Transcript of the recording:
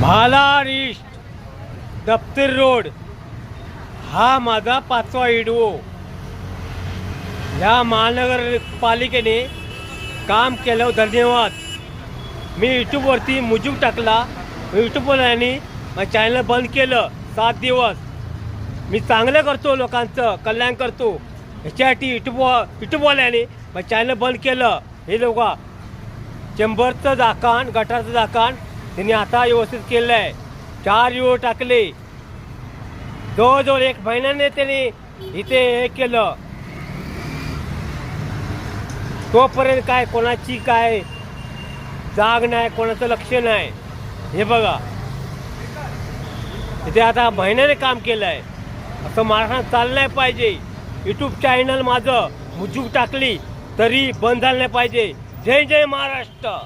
भालार east दप्तर road हा माझा पाचवा इडवो. या महानगरपालिकेने काम केलं धन्यवाद. मी यूट्यूबवरती मुजूक टाकला यूट्यूबवाल्यांनी माझं चॅनल बंद केलं सात दिवस. मी चांगलं करतो लोकांचं कल्याण करतो. ह्याच्यासाठी यूट्यूब यूट्यूबवाल्यांनी माझं चॅनल बंद केलं. हे लोक चेंबरचं झाकण गटारचं झाकण त्यांनी आता व्यवस्थित केलं आहे चार व्हिडिओ टाकले. जवळजवळ एक महिन्याने त्यांनी इथे हे केलं. तोपर्यंत काय कोणाची काय जाग नाही कोणाचं लक्ष नाही. हे बघा. इथे आता महिन्याने काम केलं आहे असं महाराष्ट्रात चाललं नाही पाहिजे. यूट्यूब चॅनल माझं. मुजूब टाकली तरी बंद झालं नाही पाहिजे. जय जय महाराष्ट्र.